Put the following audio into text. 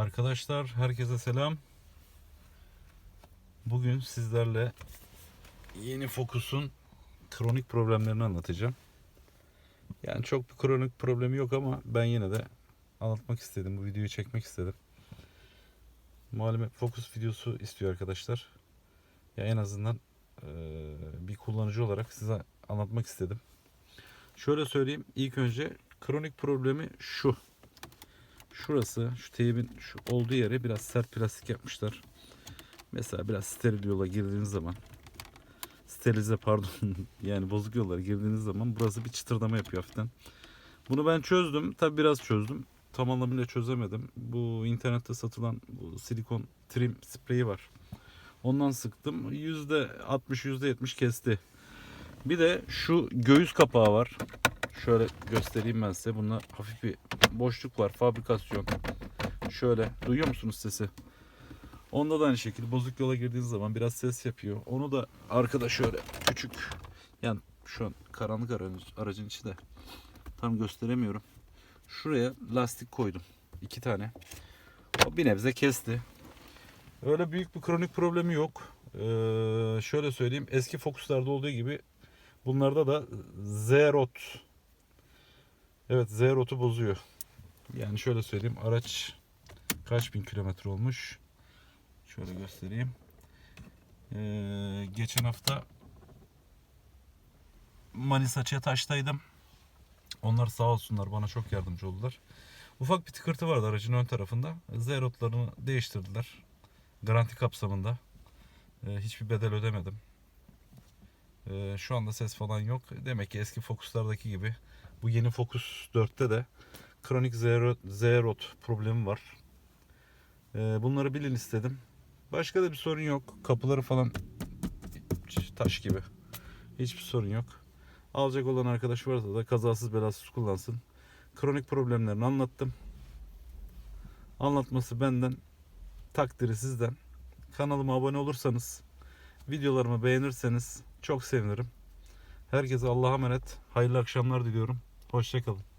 Arkadaşlar herkese selam. Bugün sizlerle yeni Focus'un kronik problemlerini anlatacağım. Yani çok bir kronik problemi yok ama ben yine de anlatmak istedim. Bu videoyu çekmek istedim. Malum Focus videosu istiyor arkadaşlar. Ya en azından bir kullanıcı olarak size anlatmak istedim. Şöyle söyleyeyim. ilk önce kronik problemi şu. Şurası şu teybin şu olduğu yere biraz sert plastik yapmışlar. Mesela biraz steril yola girdiğiniz zaman sterilize pardon yani bozuk yollara girdiğiniz zaman burası bir çıtırdama yapıyor hafiften. Bunu ben çözdüm. Tabi biraz çözdüm. Tam anlamıyla çözemedim. Bu internette satılan bu silikon trim spreyi var. Ondan sıktım. %60 %70 kesti. Bir de şu göğüs kapağı var. Şöyle göstereyim ben size. Bunda hafif bir boşluk var. Fabrikasyon. Şöyle. Duyuyor musunuz sesi? Onda da aynı şekilde bozuk yola girdiğiniz zaman biraz ses yapıyor. Onu da arkada şöyle küçük yani şu an karanlık aracın, aracın içi de tam gösteremiyorum. Şuraya lastik koydum. iki tane. O bir nebze kesti. Öyle büyük bir kronik problemi yok. Ee, şöyle söyleyeyim. Eski Focus'larda olduğu gibi bunlarda da Z-Rot Evet Z-Rot'u bozuyor. Yani şöyle söyleyeyim. Araç kaç bin kilometre olmuş? Şöyle göstereyim. Ee, geçen hafta Manisa Çetaş'taydım. Onlar sağ olsunlar bana çok yardımcı oldular. Ufak bir tıkırtı vardı aracın ön tarafında. Z-Rot'larını değiştirdiler. Garanti kapsamında. Ee, hiçbir bedel ödemedim. Ee, şu anda ses falan yok. Demek ki eski Focus'lardaki gibi bu yeni Focus 4'te de kronik Z-Rot problemi var. Ee, bunları bilin istedim. Başka da bir sorun yok. Kapıları falan taş gibi. Hiçbir sorun yok. Alacak olan arkadaş varsa da kazasız belasız kullansın. Kronik problemlerini anlattım. Anlatması benden, takdiri sizden. Kanalıma abone olursanız, videolarımı beğenirseniz çok sevinirim. Herkese Allah'a emanet. Hayırlı akşamlar diliyorum. Hoşçakalın.